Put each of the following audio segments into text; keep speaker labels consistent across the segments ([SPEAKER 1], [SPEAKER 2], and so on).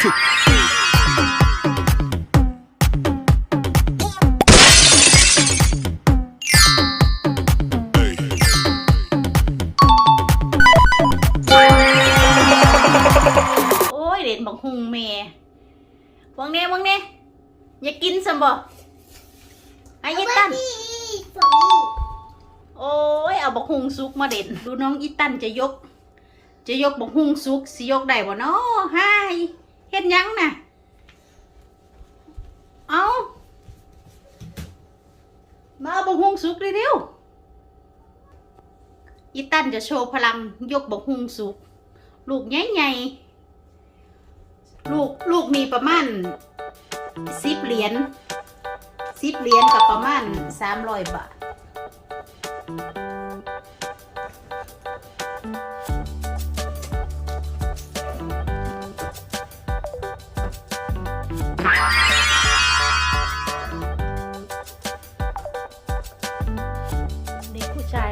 [SPEAKER 1] kick.
[SPEAKER 2] โอ้ยเด่นบักฮุงเมวังเน่วังเน่อย่ากินสมบ่ไอ้ยีตันโอ้ย เอาบักฮุงซุกมาเด่น ดูน้องอีตันจะยก จะยกบักฮุงซุกสิยกได้บ่เนาะฮาย เฮ็ดยังน่ะ เอามาเอาบกฮุงซุกเร็วๆอีตันจะโชว์พลังยกบักฮุงซุก ลูกใหญ่ๆลูกลูกมีประมาณสิบเหรียญสิบเหรียญกับประมาณสามร้อยบาท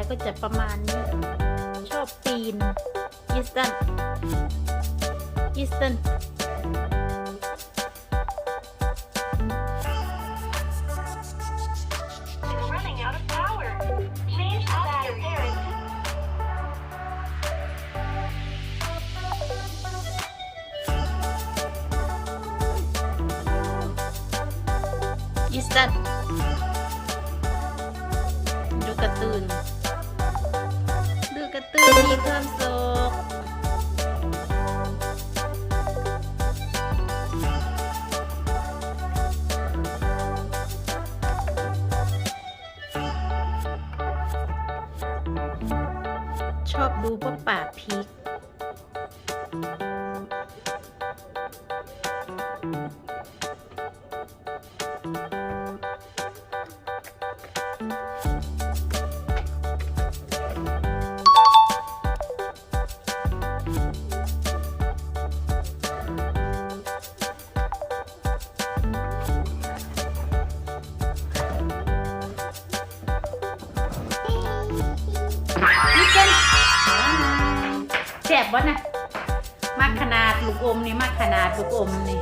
[SPEAKER 2] ก็จะประมาณนี้ชอบปีนยิสตันยิสตัน
[SPEAKER 3] running out of power. Please ask your parents.
[SPEAKER 2] ยิสตันดูการ์ตูนดูการ์ตู นความสุขชอบดูป้าป่าพีก บวะนะมากขนาดลูกอมนี่มากขนาดลูกอมนี่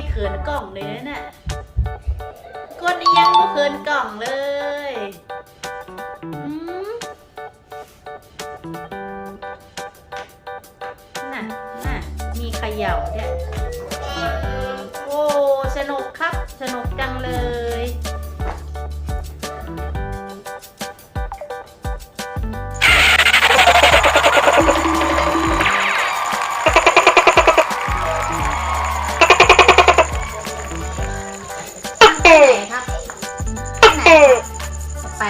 [SPEAKER 2] ไม่เขินกล่องเลยนะน่ะก้นอียังก็เขินกล่องเลยน่ะน่ะมีเขย่าเนี่ยโอ้สนุกครับ สนุกจังเลย